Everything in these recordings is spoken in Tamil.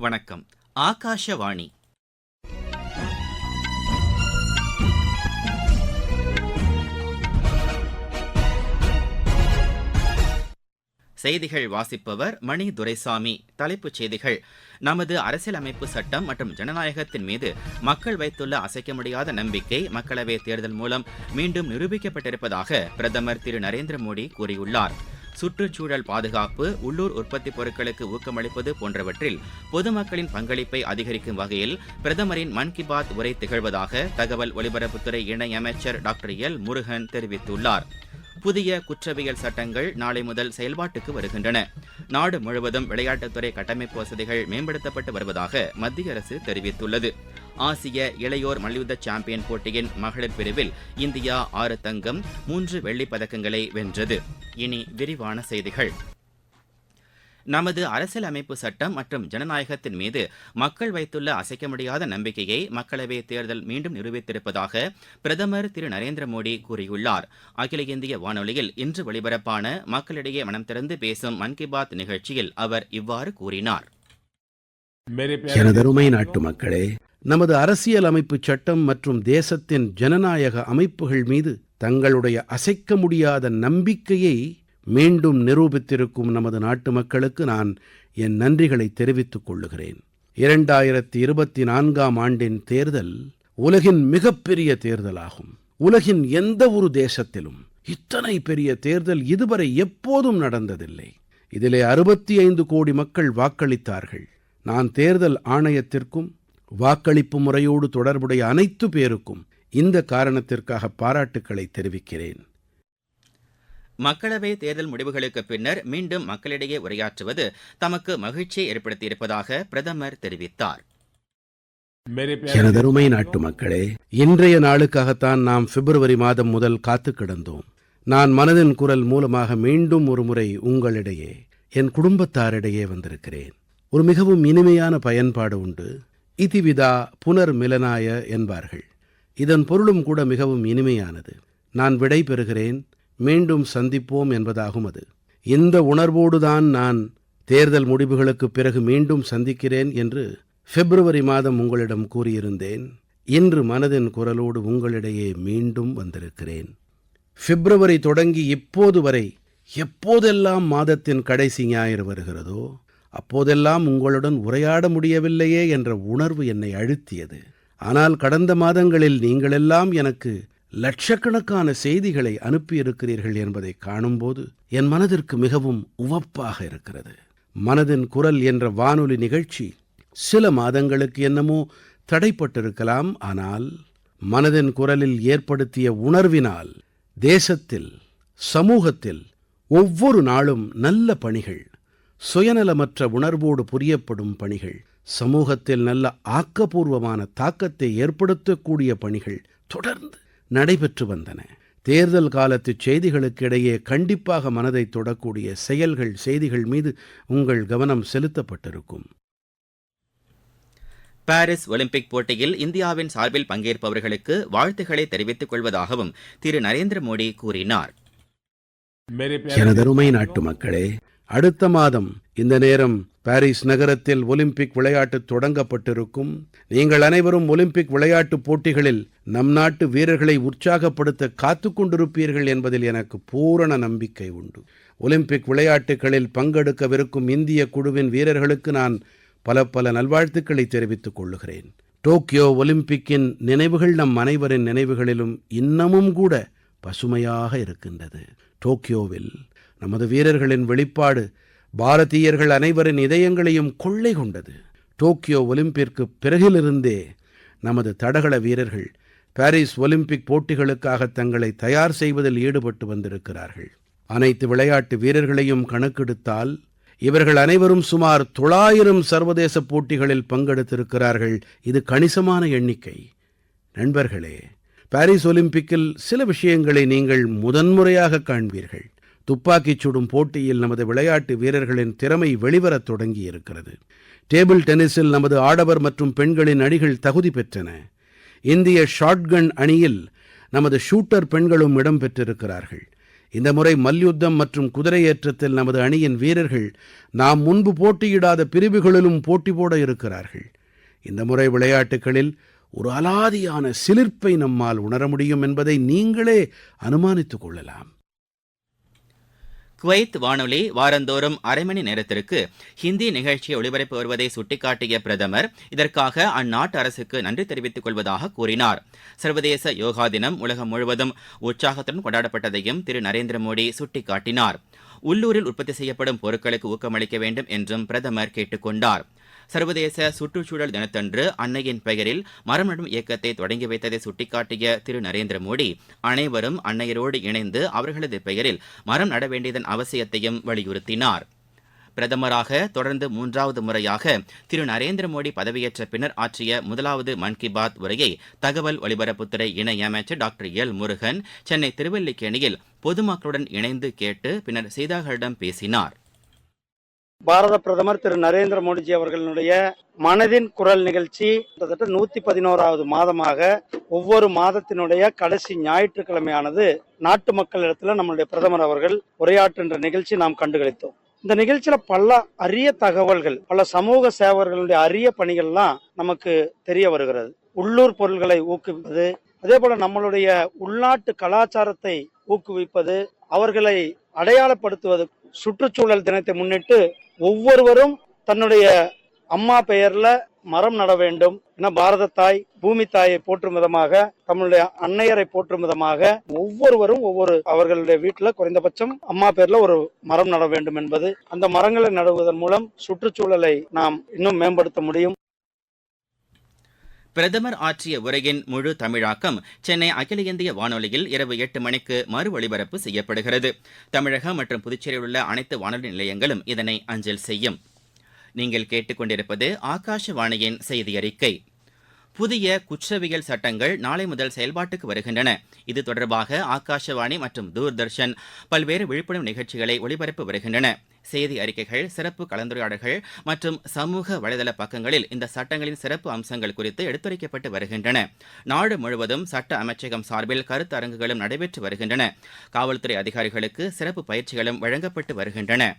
வணக்கம். ஆகாஷவாணி. செய்திகள் வாசிப்பவர் மணி துரைசாமி. தலைப்புச் செய்திகள். நமது அரசியலமைப்பு சட்டம் மற்றும் ஜனநாயகத்தின் மீது மக்கள் வைத்துள்ள அசைக்க முடியாத நம்பிக்கை மக்களவை தேர்தல் மூலம் மீண்டும் நிரூபிக்கப்பட்டிருப்பதாக பிரதமர் திரு நரேந்திர மோடி கூறியுள்ளார். சுற்றுச்சூழல் பாதுகாப்பு உள்ளூர் உற்பத்தி பொருட்களுக்கு ஊக்கமளிப்பது போன்றவற்றில் பொதுமக்களின் பங்களிப்பை அதிகரிக்கும் வகையில் பிரதமரின் மன் கி பாத் உரை திகழ்வதாக தகவல் ஒலிபரப்புத்துறை இணையமைச்சர் டாக்டர் எல். முருகன் தெரிவித்துள்ளார். புதிய குற்றவியல் சட்டங்கள் நாளை முதல் செயல்பாட்டுக்கு வருகின்றன. நாடு முழுவதும் விளையாட்டுத்துறை கட்டமைப்பு வசதிகள் மேம்படுத்தப்பட்டு வருவதாக மத்திய அரசு தெரிவித்துள்ளது. ஆசிய இளையோர் மல்யுத்த சாம்பியன் போட்டியின் மகளிர் பிரிவில் இந்தியா ஆறு தங்கம் மூன்று வெள்ளிப் பதக்கங்களை வென்றது. இனி விரிவான செய்திகள். நமது அரசியலமைப்பு சட்டம் மற்றும் ஜனநாயகத்தின் மீது மக்கள் வைத்துள்ள அசைக்க முடியாத நம்பிக்கையை மக்களவை தேர்தல் மீண்டும் நிரூபித்திருப்பதாக பிரதமர் திரு நரேந்திர மோடி கூறியுள்ளார். அகில இந்திய வானொலியில் இன்று ஒலிபரப்பான மக்களிடையே மனம் திறந்து பேசும் மன் கி பாத் நிகழ்ச்சியில் அவர் இவ்வாறு கூறினார். எனதருமை நாட்டு மக்களே நமது அரசியல் அமைப்பு சட்டம் மற்றும் தேசத்தின் ஜனநாயக அமைப்புகள் மீது தங்களுடைய அசைக்க முடியாத நம்பிக்கையை மீண்டும் நிரூபித்திருக்கும் நமது நாட்டு மக்களுக்கு நான் என் நன்றிகளை தெரிவித்துக் கொள்ளுகிறேன். இரண்டாயிரத்தி இருபத்தி நான்காம் ஆண்டின் தேர்தல் உலகின் மிகப்பெரிய தேர்தலாகும். உலகின் எந்த ஒரு தேசத்திலும் இத்தனை பெரிய தேர்தல் இதுவரை எப்போதும் நடந்ததில்லை. இதிலே அறுபத்தி ஐந்து கோடி மக்கள் வாக்களித்தார்கள். நான் தேர்தல் ஆணையத்திற்கும் வாக்களிப்பு முறையோடு தொடர்புடைய அனைத்து பேருக்கும் இந்த காரணத்திற்காக பாராட்டுக்களை தெரிவிக்கிறேன். மக்களவை தேர்தல் முடிவுகளுக்கு பின்னர் மீண்டும் மக்களிடையே உரையாற்றுவது தமக்கு மகிழ்ச்சியை ஏற்படுத்தியிருப்பதாக பிரதமர் தெரிவித்தார். எனதருமை நாட்டு மக்களே இன்றைய நாளுக்காகத்தான் நாம் பிப்ரவரி மாதம் முதல் காத்து கிடந்தோம். நான் மனதின் குரல் மூலமாக மீண்டும் ஒரு முறை உங்களிடையே என் குடும்பத்தாரிடையே வந்திருக்கிறேன். ஒரு மிகவும் இனிமையான பயன்பாடு உண்டு. இதிவிதா புனர்மிலனாய என்பார்கள். இதன் பொருளும் கூட மிகவும் இனிமையானது. நான் விடை பெறுகிறேன் மீண்டும் சந்திப்போம் என்பதாகும் அது. இந்த உணர்வோடுதான் நான் தேர்தல் முடிவுகளுக்குப் பிறகு மீண்டும் சந்திக்கிறேன் என்று பிப்ரவரி மாதம் உங்களிடம் கூறியிருந்தேன். இன்று மனதின் குரலோடு உங்களிடையே மீண்டும் வந்திருக்கிறேன். பிப்ரவரி தொடங்கி இப்போது வரை எப்போதெல்லாம் மாதத்தின் கடைசி ஞாயிறு வருகிறதோ அப்போதெல்லாம் உங்களுடன் உரையாட முடியவில்லையே என்ற உணர்வு என்னை அழுத்தியது. ஆனால் கடந்த மாதங்களில் நீங்களெல்லாம் எனக்கு லட்சக்கணக்கான செய்திகளை அனுப்பியிருக்கிறீர்கள் என்பதை காணும்போது என் மனதிற்கு மிகவும் உவப்பாக இருக்கிறது. மனதின் குரல் என்ற வானொலி நிகழ்ச்சி சில மாதங்களுக்கு என்னமோ தடைப்பட்டிருக்கலாம். ஆனால் மனதின் குரலில் ஏற்படுத்திய உணர்வினால் தேசத்தில் சமூகத்தில் ஒவ்வொரு நாளும் நல்ல பணிகள் சுயநலமற்ற உணர்வோடு புரியப்படும் பணிகள் சமூகத்தில் நல்ல ஆக்கப்பூர்வமான தாக்கத்தை ஏற்படுத்தக்கூடிய பணிகள் தொடர்ந்து நடைபெற்று வந்தன. தேர்தல் காலத்து செய்திகளுக்கு இடையே கண்டிப்பாக மனதை தொடக்கூடிய செயல்கள் செய்திகள் மீது உங்கள் கவனம் செலுத்தப்பட்டிருக்கும். பாரிஸ் ஒலிம்பிக் போட்டியில் இந்தியாவின் சார்பில் பங்கேற்பவர்களுக்கு வாழ்த்துக்களை தெரிவித்துக் கொள்வதாகவும் திரு நரேந்திர மோடி கூறினார். எனதருமை நாட்டு மக்களே அடுத்த மாதம் இந்த நேரம் பாரிஸ் நகரத்தில் ஒலிம்பிக் விளையாட்டு தொடங்கப்பட்டிருக்கும். நீங்கள் அனைவரும் ஒலிம்பிக் விளையாட்டுப் போட்டிகளில் நம் நாட்டு வீரர்களை உற்சாகப்படுத்த காத்து கொண்டிருப்பீர்கள் என்பதில் எனக்கு பூரண நம்பிக்கை உண்டு. ஒலிம்பிக் விளையாட்டுகளில் பங்கெடுக்கவிருக்கும் இந்திய குழுவின் வீரர்களுக்கு நான் பல பல நல்வாழ்த்துக்களை தெரிவித்துக் கொள்ளுகிறேன். டோக்கியோ ஒலிம்பிக்கின் நினைவுகள் நம் அனைவரின் நினைவுகளிலும் இன்னமும் கூட பசுமையாக இருக்கின்றது. டோக்கியோவில் நமது வீரர்களின் வெளிப்பாடு பாரதீயர்கள் அனைவரின் இதயங்களையும் கொள்ளை கொண்டது. டோக்கியோ ஒலிம்பிற்கு பிறகிலிருந்தே நமது தடகள வீரர்கள் பாரிஸ் ஒலிம்பிக் போட்டிகளுக்காக தங்களை தயார் செய்வதில் ஈடுபட்டு வந்திருக்கிறார்கள். அனைத்து விளையாட்டு வீரர்களையும் கணக்கெடுத்தால் இவர்கள் அனைவரும் சுமார் தொள்ளாயிரம் சர்வதேச போட்டிகளில் பங்கெடுத்திருக்கிறார்கள். இது கணிசமான எண்ணிக்கை. நண்பர்களே பாரிஸ் ஒலிம்பிக்கில் சில விஷயங்களை நீங்கள் முதன்முறையாக காண்பீர்கள். துப்பாக்கிச் சுடும் போட்டியில் நமது விளையாட்டு வீரர்களின் திறமை வெளிவரத் தொடங்கி இருக்கிறது டேபிள் டென்னிஸில் நமது ஆடவர் மற்றும் பெண்களின் அணிகள் தகுதி பெற்றன. இந்திய ஷாட்கன் அணியில் நமது ஷூட்டர் பெண்களும் இடம் பெற்றிருக்கிறார்கள். இந்த முறை மல்யுத்தம் மற்றும் குதிரையேற்றத்தில் நமது அணியின் வீரர்கள் நாம் முன்பு போட்டியிடாத பிரிவுகளிலும் போட்டி போட இருக்கிறார்கள். இந்த முறை விளையாட்டுகளில் ஒரு அலாதியான சிலிர்ப்பை நம்மால் உணர முடியும் என்பதை நீங்களே அனுமானித்துக் கொள்ளலாம். குவைத் வானொலி வாரந்தோறும் அரை மணி நேரத்திற்கு ஹிந்தி நிகழ்ச்சியை ஒளிபரப்பி வருவதை சுட்டிக்காட்டிய பிரதமர் இதற்காக அந்நாட்டு அரசுக்கு நன்றி தெரிவித்துக் கொள்வதாக கூறினார். சர்வதேச யோகா தினம் உலகம் முழுவதும் உற்சாகத்துடன் கொண்டாடப்பட்டதையும் திரு. நரேந்திர மோடி சுட்டிக்காட்டினார். உள்ளூரில் உற்பத்தி செய்யப்படும் பொருட்களுக்கு ஊக்கமளிக்க வேண்டும் என்றும் பிரதமர் கேட்டுக்கொண்டார் சர்வதேச சுற்றுச்சூழல் தினத்தன்று அன்னையின் பெயரில் மரம் நடும் இயக்கத்தை தொடங்கி வைத்ததை சுட்டிக்காட்டிய திரு. நரேந்திர மோடி அனைவரும் அன்னையரோடு இணைந்து அவர்களது பெயரில் மரம் நட வேண்டியதன் அவசியத்தையும் வலியுறுத்தினார். பிரதமராக தொடர்ந்து மூன்றாவது முறையாக திரு நரேந்திர மோடி பதவியேற்ற பின்னர் ஆற்றிய முதலாவது மன் கி பாத் உரையை தகவல் ஒலிபரப்புத்துறை இணையமைச்சர் டாக்டர் எல் முருகன் சென்னை திருவல்லிக்கேணியில் பொதுமக்களுடன் இணைந்து கேட்டு பின்னர் செய்தியாளர்களிடம் பேசினார். பாரத பிரதமர் திரு நரேந்திர மோடிஜி அவர்களுடைய மனதின் குரல் நிகழ்ச்சி கிட்டத்தட்ட நூத்தி பதினோராவது மாதமாக ஒவ்வொரு மாதத்தினுடைய கடைசி ஞாயிற்றுக்கிழமையானது நாட்டு மக்களிடத்தில் நம்மளுடைய பிரதமர் அவர்கள் உரையாற்றுகின்ற நிகழ்ச்சி நாம் கண்டுகளித்தோம். இந்த நிகழ்ச்சியில பல அரிய தகவல்கள் பல சமூக சேவர்களுடைய அரிய பணிகள்லாம் நமக்கு தெரிய வருகிறது. உள்ளூர் பொருள்களை ஊக்குவிப்பது அதே போல நம்மளுடைய உள்நாட்டு கலாச்சாரத்தை ஊக்குவிப்பது அவர்களை அடையாளப்படுத்துவது சுற்றுச்சூழல் தினத்தை முன்னிட்டு ஒவ்வொருவரும் தன்னுடைய அம்மா பெயர்ல மரம் நட வேண்டும். என பாரத தாய் பூமி தாயை போற்றும் விதமாக தமிழுடைய அன்னையரை போற்றும் விதமாக ஒவ்வொருவரும் ஒவ்வொரு அவர்களுடைய வீட்டுல குறைந்தபட்சம் அம்மா பேர்ல ஒரு மரம் நட வேண்டும் என்பது அந்த மரங்களை நடுவதன் மூலம் சுற்றுச்சூழலை நாம் இன்னும் மேம்படுத்த முடியும். பிரதமர் ஆற்றிய உரையின் முழு தமிழாக்கம் சென்னை அகில இந்திய வானொலியில் இரவு எட்டு மணிக்கு மறு ஒலிபரப்பு செய்யப்படுகிறது. தமிழகம் மற்றும் புதுச்சேரியில் உள்ள அனைத்து வானொலி நிலையங்களும் இதனை அஞ்சல் செய்யும். நீங்கள் கேட்டுக்கொண்டிருப்பது ஆகாஷவாணியின் செய்தி அறிக்கை புதிய குற்றவியல் சட்டங்கள் நாளை முதல் செயல்பாட்டுக்கு வருகின்றன. இது தொடர்பாக ஆகாஷவாணி மற்றும் தூர்தர்ஷன் பல்வேறு விழிப்புணர்வு நிகழ்ச்சிகளை ஒளிபரப்பு வருகின்றன. செய்தி அறிக்கைகள் சிறப்பு கலந்துரையாடல்கள் மற்றும் சமூக வலைதள பக்கங்களில் இந்த சட்டங்களின் சிறப்பு அம்சங்கள் குறித்து எடுத்துரைக்கப்பட்டு வருகின்றன. நாடு முழுவதும் சட்ட அமைச்சகம் சார்பில் கருத்தரங்குகளும் நடைபெற்று வருகின்றன. காவல்துறை அதிகாரிகளுக்கு சிறப்பு பயிற்சிகளும் வழங்கப்பட்டு வருகின்றன.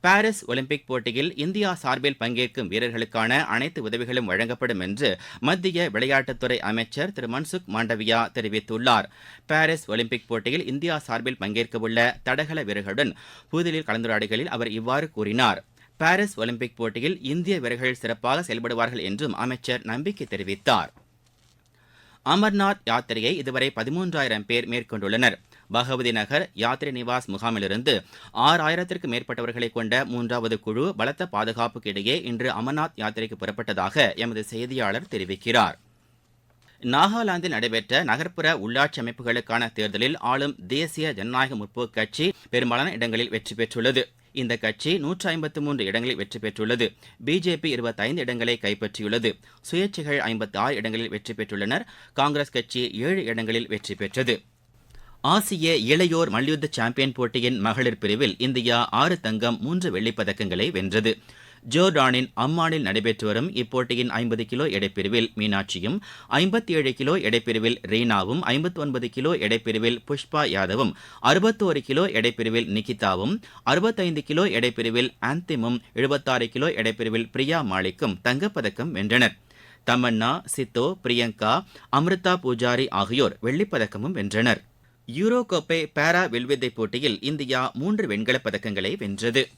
பாரிஸ் ஒலிம்பிக் போட்டியில் இந்தியா சார்பில் பங்கேற்கும் வீரர்களுக்கான அனைத்து உதவிகளும் வழங்கப்படும் என்று மத்திய விளையாட்டுத்துறை அமைச்சர் திரு மன்சுக் மாண்டவியா தெரிவித்துள்ளார். பாரிஸ் ஒலிம்பிக் போட்டியில் இந்தியா சார்பில் பங்கேற்கவுள்ள தடகள வீரர்களுடன் புதுதில்லியில் கலந்துரையாடுகையில் அவர் இவ்வாறு கூறினார். பாரிஸ் ஒலிம்பிக் போட்டியில் இந்திய வீரர்கள் சிறப்பாக செயல்படுவார்கள் என்றும் அமைச்சர் நம்பிக்கை தெரிவித்தார். அமர்நாத் யாத்திரையை இதுவரை பதிமூன்றாயிரம் பேர் மேற்கொண்டுள்ளனர். பகவதி நகர் யாத்ரி நிவாஸ் முகாமிலிருந்து ஆறாயிரத்திற்கும் மேற்பட்டவர்களை கொண்ட மூன்றாவது குழு பலத்த பாதுகாப்புக்கு இடையே இன்று அமர்நாத் யாத்திரைக்கு புறப்பட்டதாக எமது செய்தியாளர் தெரிவிக்கிறார். நாகாலாந்தில் நடைபெற்ற நகர்ப்புற உள்ளாட்சி அமைப்புகளுக்கான தேர்தலில் ஆளும் தேசிய ஜனநாயக முற்போக்கு கட்சி பெரும்பாலான இடங்களில் வெற்றி பெற்றுள்ளது. இந்த கட்சி நூற்றி ஐம்பத்து மூன்று இடங்களில் வெற்றி பெற்றுள்ளது. பிஜேபி இருபத்தைந்து இடங்களை கைப்பற்றியுள்ளது. சுயேட்சைகள் ஐம்பத்தி ஆறு இடங்களில் வெற்றி பெற்றுள்ளனர். காங்கிரஸ் கட்சி ஏழு இடங்களில் வெற்றி பெற்றது. ஆசிய இளையோர் மல்யுத்த சாம்பியன் போட்டியின் மகளிர் பிரிவில் இந்தியா ஆறு தங்கம் மூன்று வெள்ளிப்பதக்கங்களை வென்றது. ஜோர்டானின் அம்மானில் நடைபெற்று வரும் இப்போட்டியின் ஐம்பது கிலோ எடைப்பிரிவில் மீனாட்சியும் ஐம்பத்தி ஏழு கிலோ எடைப்பிரிவில் ரீனாவும் ஐம்பத்தி ஒன்பது கிலோ எடைப்பிரிவில் புஷ்பா யாதவும் அறுபத்தோரு கிலோ எடைப்பிரிவில் நிகிதாவும் அறுபத்தைந்து கிலோ எடைப்பிரிவில் ஆந்திமும் எழுபத்தாறு கிலோ எடைப்பிரிவில் பிரியா மாலிக்கும் தங்கப்பதக்கம் வென்றனர். தமன்னா சித்தோ பிரியங்கா அமிர்தா பூஜாரி ஆகியோர் வெள்ளிப்பதக்கமும் வென்றனர். யூரோ கோப்பை பாரா வில்வித்தை போட்டியில் இந்தியா மூன்று வெண்கலப் பதக்கங்களை வென்றது.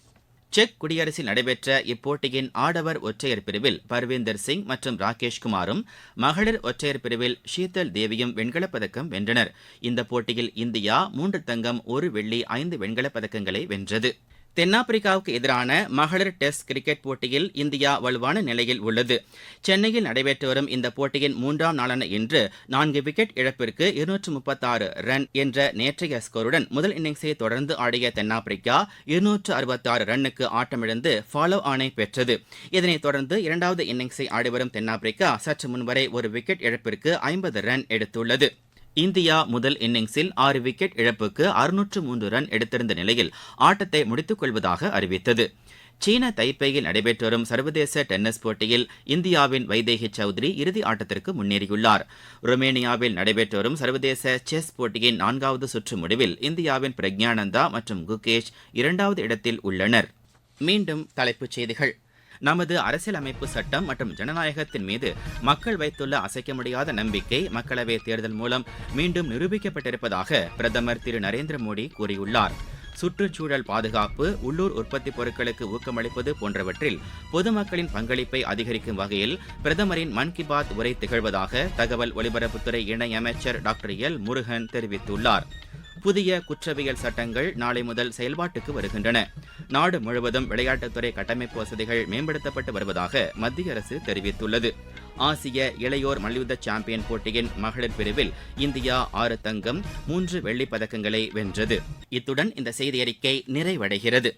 செக் குடியரசில் நடைபெற்ற இப்போட்டியின் ஆடவர் ஒற்றையர் பிரிவில் பர்வீந்தர் சிங் மற்றும் ராகேஷ் குமாரும் மகளிர் ஒற்றையர் பிரிவில் ஷீதல் தேவியும் வெண்கலப் பதக்கம் வென்றனர். இந்த போட்டியில் இந்தியா மூன்று தங்கம் ஒரு வெள்ளி ஐந்து வெண்கலப் பதக்கங்களை வென்றது. தென்னாப்பிரிக்காவுக்கு எதிரான மகளிர் டெஸ்ட் கிரிக்கெட் போட்டியில் இந்தியா வலுவான நிலையில் உள்ளது. சென்னையில் நடைபெற்று வரும் இந்த போட்டியின் மூன்றாம் நாளான இன்று நான்கு விக்கெட் இழப்பிற்கு இருநூற்று முப்பத்தாறு ரன் என்ற நேற்றைய ஸ்கோருடன் முதல் இன்னிங்ஸை தொடர்ந்து ஆடிய தென்னாப்பிரிக்கா இருநூற்று அறுபத்தாறு ரன்னுக்கு ஆட்டமிழந்து ஃபாலோ ஆனை பெற்றது. இதனைத் தொடர்ந்து இரண்டாவது இன்னிங்ஸை ஆடிவரும் தென்னாப்பிரிக்கா சற்று முன்வரை ஒரு விக்கெட் இழப்பிற்கு ஐம்பது ரன் எடுத்துள்ளது. இந்தியா முதல் இன்னிங்ஸில் ஆறு விக்கெட் இழப்புக்கு அறுநூற்று மூன்று ரன் எடுத்திருந்த நிலையில் ஆட்டத்தை முடித்துக் கொள்வதாக அறிவித்தது. சீன தைப்பேயில் நடைபெற்று வரும் சர்வதேச டென்னிஸ் போட்டியில் இந்தியாவின் வைதேகி சௌத்ரி இறுதி ஆட்டத்திற்கு முன்னேறியுள்ளார். ருமேனியாவில் நடைபெற்று வரும் சர்வதேச செஸ் போட்டியின் நான்காவது சுற்று முடிவில் இந்தியாவின் பிரக்ஞானந்தா மற்றும் குகேஷ் இரண்டாவது இடத்தில் உள்ளனர். மீண்டும் தலைப்புச் செய்திகள். நமது அரசியலமைப்பு சட்டம் மற்றும் ஜனநாயகத்தின் மீது மக்கள் வைத்துள்ள அசைக்க முடியாத நம்பிக்கை மக்களவை தேர்தல் மூலம் மீண்டும் நிரூபிக்கப்பட்டிருப்பதாக பிரதமர் திரு நரேந்திர மோடி கூறியுள்ளார். சுற்றுச்சூழல் பாதுகாப்பு உள்ளூர் உற்பத்தி பொருட்களுக்கு ஊக்கமளிப்பது போன்றவற்றில் பொதுமக்களின் பங்களிப்பை அதிகரிக்கும் வகையில் பிரதமரின் மன் கி பாத் உரை திகழ்வதாக தகவல் ஒலிபரப்புத்துறை இணையமைச்சர் டாக்டர் எல் முருகன் தெரிவித்துள்ளார். புதிய குற்றவியல் சட்டங்கள் நாளை முதல் செயல்பாட்டுக்கு வருகின்றன. நாடு முழுவதும் விளையாட்டுத்துறை கட்டமைப்பு வசதிகள் மேம்படுத்தப்பட்டு வருவதாக மத்திய அரசு தெரிவித்துள்ளது. ஆசிய இளையோர் மல்யுத்த சாம்பியன் போட்டியின் மகளிர் பிரிவில் இந்தியா ஆறு தங்கம் மூன்று வெள்ளிப் பதக்கங்களை வென்றது. இத்துடன் இந்த செய்தியறிக்கை நிறைவடைகிறது.